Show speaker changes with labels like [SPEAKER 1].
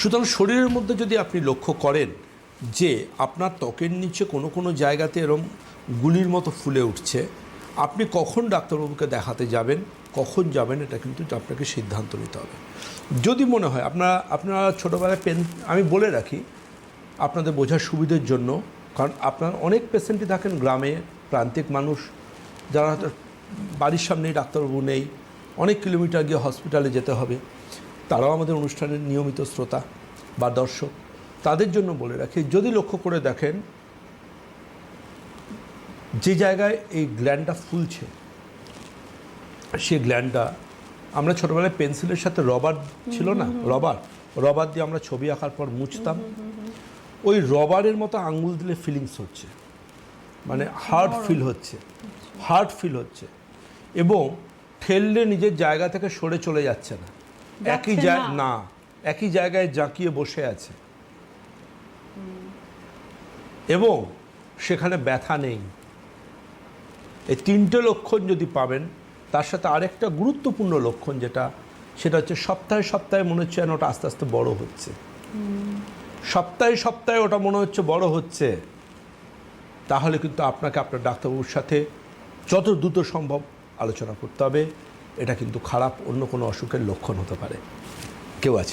[SPEAKER 1] সুতরাং শরীরের মধ্যে যদি আপনি লক্ষ্য করেন যে আপনার ত্বকের নিচে কোনো কোনো জায়গাতে এরম গুলির মতো ফুলে উঠছে, আপনি কখন ডাক্তারবাবুকে দেখাতে যাবেন, কখন যাবেন, এটা কিন্তু আপনাকে সিদ্ধান্ত নিতে হবে। যদি মনে হয়, আপনারা আপনারা ছোটোবেলায় পেন, আমি বলে রাখি, আপনাদের বোঝার সুবিধের জন্য, কারণ আপনার অনেক পেশেন্টই থাকেন গ্রামে, প্রান্তিক মানুষ, যারা হয়তো বাড়ির সামনেই ডাক্তারবাবু নেই, অনেক কিলোমিটার গিয়ে হসপিটালে যেতে হবে। তারাও আমাদের অনুষ্ঠানের নিয়মিত শ্রোতা বা দর্শক। তাদের জন্য বলে রাখি যদি লক্ষ্য করে দেখেন যে জায়গায় এই গ্ল্যান্ডটা ফুলছে সেই গ্ল্যান্ডটা আমরা ছোটোবেলায় পেন্সিলের সাথে রবার ছিল না? রবার? রবার দিয়ে আমরা ছবি আঁকার পর মুছতাম। ওই রবারের মতো আঙ্গুল দিলে ফিলিংস হচ্ছে। মানে হার্ড ফিল হচ্ছে। হার্ড ফিল হচ্ছে। এবং ঠেললে নিজের জায়গা থেকে সরে চলে যাচ্ছে না। একই। না একই জায়গায় জাঁকিয়ে বসে আছে। এবং সেখানে ব্যথা নেই। এই তিনটে লক্ষণ যদি পাবেন তার সাথে আরেকটা গুরুত্বপূর্ণ লক্ষণ যেটা সেটা হচ্ছে সপ্তাহে সপ্তাহে মনে হচ্ছে যেন ওটা আস্তে আস্তে বড় হচ্ছে। সপ্তাহে সপ্তাহে ওটা মনে হচ্ছে বড় হচ্ছে। তাহলে কিন্তু আপনাকে আপনার ডাক্তারবাবুর সাথে যত দ্রুত সম্ভব আলোচনা করতে হবে। এটা কিন্তু খারাপ অন্য কোনো অসুখের লক্ষণ হতে পারে। কেউ আছে?